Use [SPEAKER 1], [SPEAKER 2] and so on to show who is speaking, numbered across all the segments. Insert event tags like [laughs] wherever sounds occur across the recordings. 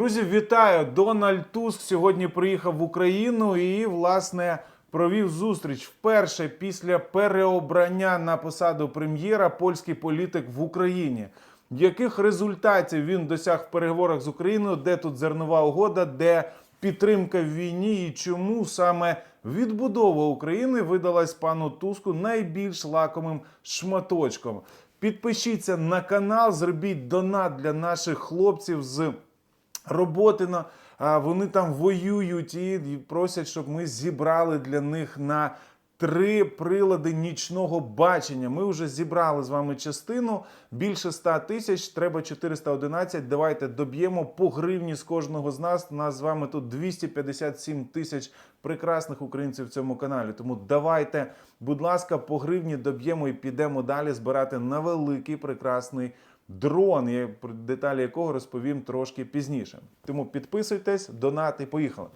[SPEAKER 1] Друзі, вітаю! Дональд Туск сьогодні приїхав в Україну і, власне, провів зустріч вперше після переобрання на посаду прем'єра польський політик в Україні. Яких результатів він досяг в переговорах з Україною, де тут зернова угода, де підтримка в війні, і чому саме відбудова України видалась пану Туску найбільш лакомим шматочком? Підпишіться на канал, зробіть донат для наших хлопців з роботи на а, вони там воюють і просять, щоб ми зібрали для них на три прилади нічного бачення. Ми вже зібрали з вами частину більше 100 тисяч. Треба 411. Давайте доб'ємо по гривні з кожного з нас. У нас з вами тут 257 тисяч прекрасних українців в цьому каналі. Тому давайте, будь ласка, по гривні доб'ємо і підемо далі збирати на великий прекрасний дрон, про деталі якого розповім трошки пізніше. Тому підписуйтесь, донати, поїхали.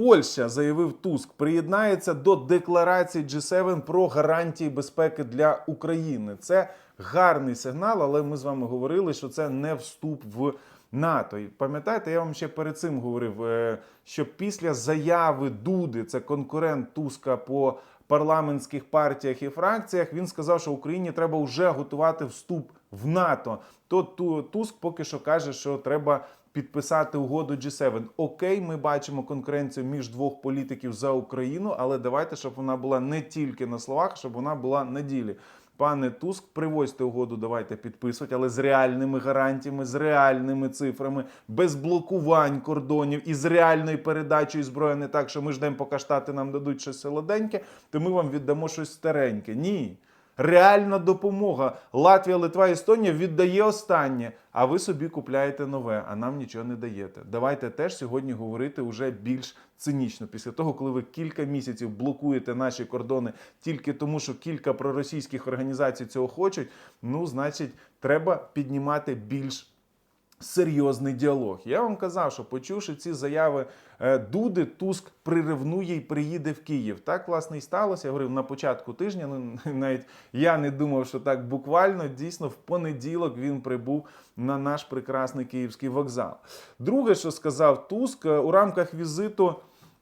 [SPEAKER 1] Польща, заявив Туск, приєднається до декларації G7 про гарантії безпеки для України. Це гарний сигнал, але ми з вами говорили, що це не вступ в НАТО. І пам'ятаєте, я вам ще перед цим говорив, е, що після заяви Дуди, це конкурент Туска по парламентських партіях і фракціях, він сказав, що Україні треба вже готувати вступ в НАТО. То Туск поки що каже, що треба підписати угоду G7. Окей, ми бачимо конкуренцію між двох політиків за Україну, але давайте, щоб вона була не тільки на словах, щоб вона була на ділі. Пане Туск, привозьте угоду, давайте підписувати, але з реальними гарантіями, з реальними цифрами, без блокувань кордонів і з реальною передачею зброї. Не так, що ми ждемо, поки штати нам дадуть щось солоденьке, то ми вам віддамо щось стареньке. Ні. Реальна допомога. Латвія, Литва, Естонія віддає останнє, а ви собі купляєте нове, а нам нічого не даєте. Давайте теж сьогодні говорити уже більш цинічно. Після того, коли ви кілька місяців блокуєте наші кордони тільки тому, що кілька проросійських організацій цього хочуть. Ну, значить, треба піднімати більш серйозний діалог. Я вам казав, що почувши ці заяви е, Дуди, Туск приривнує і приїде в Київ. Так власне і сталося. Я говорив на початку тижня. Ну [laughs] навіть я не думав, що так буквально дійсно в понеділок він прибув на наш прекрасний київський вокзал. Друге, що сказав Туск е, у рамках візиту.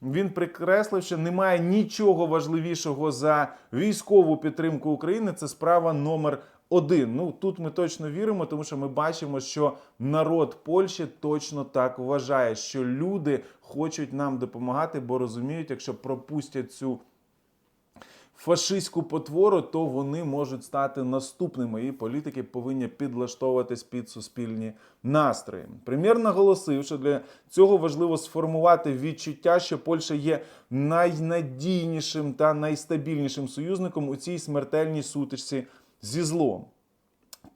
[SPEAKER 1] Він прикреслив, що немає нічого важливішого за військову підтримку України. Це справа номер один. Ну тут ми точно віримо, тому що ми бачимо, що народ Польщі точно так вважає, що люди хочуть нам допомагати, бо розуміють, якщо пропустять цю фашистську потвору, то вони можуть стати наступними. І політики повинні підлаштовуватись під суспільні настрої. Прем'єр наголосив, що для цього важливо сформувати відчуття, що Польща є найнадійнішим та найстабільнішим союзником у цій смертельній сутичці зі злом.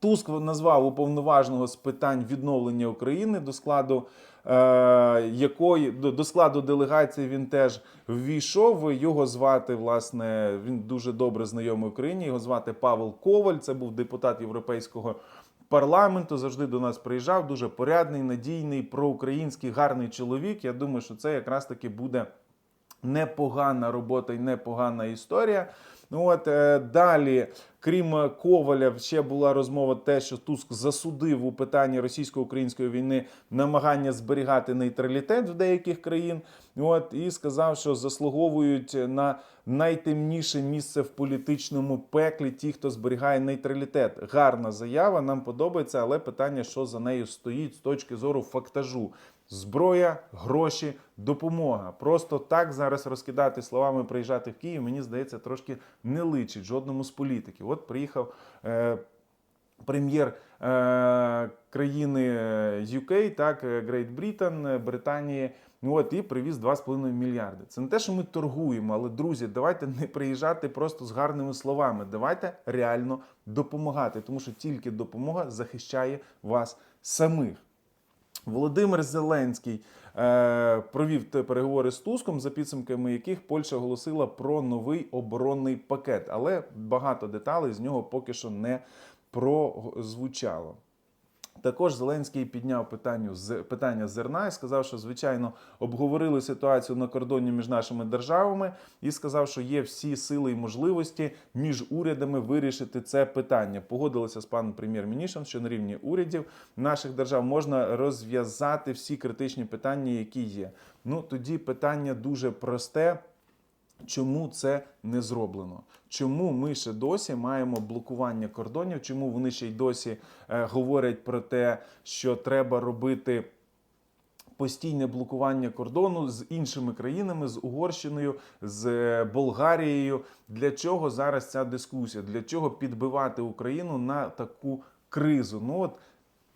[SPEAKER 1] Туск назвав уповноваженого з питань відновлення України до складу е, якої до, складу делегації він теж ввійшов. Його звати власне. Він дуже добре знайомий Україні. Його звати Павел Коваль. Це був депутат Європейського парламенту. Завжди до нас приїжджав. Дуже порядний, надійний, проукраїнський, гарний чоловік. Я думаю, що це якраз таки буде непогана робота і непогана історія. Ну от е, далі, крім Коваля, ще була розмова те, що Туск засудив у питанні російсько-української війни намагання зберігати нейтралітет в деяких країн. От і сказав, що заслуговують на найтемніше місце в політичному пеклі ті, хто зберігає нейтралітет. Гарна заява, нам подобається, але питання, що за нею стоїть з точки зору фактажу. Зброя, гроші, допомога. Просто так зараз розкидати словами, приїжджати в Київ, мені здається, трошки не личить жодному з політиків. От приїхав е, прем'єр е, країни UK, так, е, Great Britain, е, Британії. Ну от і привіз 2,5 мільярди. Це не те, що ми торгуємо, але друзі, давайте не приїжджати просто з гарними словами. Давайте реально допомагати, тому що тільки допомога захищає вас самих. Володимир Зеленський е, провів переговори з Туском, за підсумками яких Польща оголосила про новий оборонний пакет, але багато деталей з нього поки що не прозвучало. Також Зеленський підняв питання з питання зерна і сказав, що звичайно обговорили ситуацію на кордоні між нашими державами, і сказав, що є всі сили і можливості між урядами вирішити це питання. Погодилися з паном прем'єр-міністром, що на рівні урядів наших держав можна розв'язати всі критичні питання, які є. Ну тоді питання дуже просте. Чому це не зроблено? Чому ми ще досі маємо блокування кордонів? Чому вони ще й досі е, говорять про те, що треба робити постійне блокування кордону з іншими країнами, з Угорщиною, з е, Болгарією? Для чого зараз ця дискусія? Для чого підбивати Україну на таку кризу? Ну от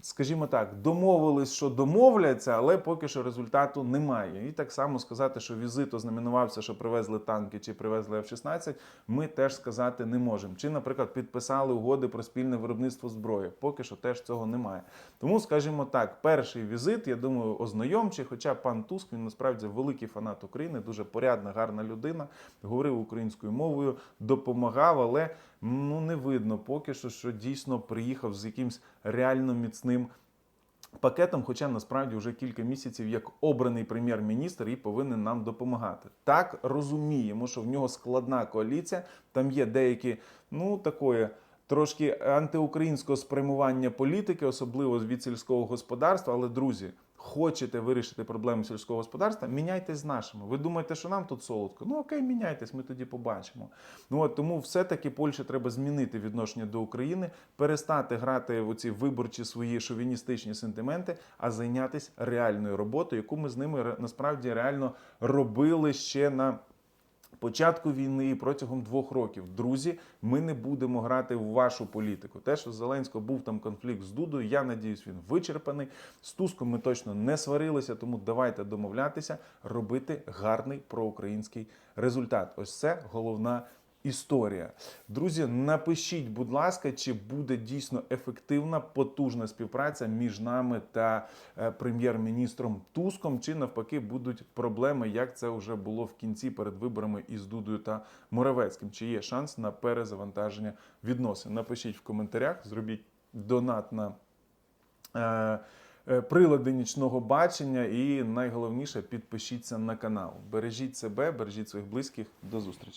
[SPEAKER 1] скажімо так, домовились, що домовляться, але поки що результату немає. І так само сказати, що візит ознаменувався, що привезли танки чи привезли F-16, ми теж сказати не можемо. Чи, наприклад, підписали угоди про спільне виробництво зброї. Поки що теж цього немає. Тому, скажімо так, перший візит, я думаю, ознайомчий, хоча пан Туск він насправді великий фанат України, дуже порядна, гарна людина, говорив українською мовою, допомагав, але ну не видно поки що, що дійсно приїхав з якимсь реально міцним. Пакетом, хоча насправді вже кілька місяців як обраний прем'єр-міністр і повинен нам допомагати. Так розуміємо, що в нього складна коаліція. Там є деякі, ну такої трошки антиукраїнського спрямування політики, особливо від сільського господарства. Але друзі, хочете вирішити проблеми сільського господарства, міняйтесь з нашими. Ви думаєте, що нам тут солодко? Ну окей, міняйтесь, ми тоді побачимо. Ну от тому все-таки Польщі треба змінити відношення до України, перестати грати в оці виборчі свої шовіністичні сентименти, а зайнятися реальною роботою, яку ми з ними насправді реально робили ще на. Початку війни і протягом двох років, друзі, ми не будемо грати в вашу політику. Те, що Зеленського був там конфлікт з Дудою, я надіюсь, він вичерпаний. З Туском ми точно не сварилися, тому давайте домовлятися, робити гарний проукраїнський результат. Ось це головна історія. Друзі, напишіть, будь ласка, чи буде дійсно ефективна, потужна співпраця між нами та е, прем'єр-міністром Туском, чи навпаки будуть проблеми, як це вже було в кінці перед виборами із Дудою та Моравецьким. Чи є шанс на перезавантаження відносин? Напишіть в коментарях, зробіть донат на. Е, е, Прилади нічного бачення і найголовніше підпишіться на канал. Бережіть себе, бережіть своїх близьких. До зустрічі.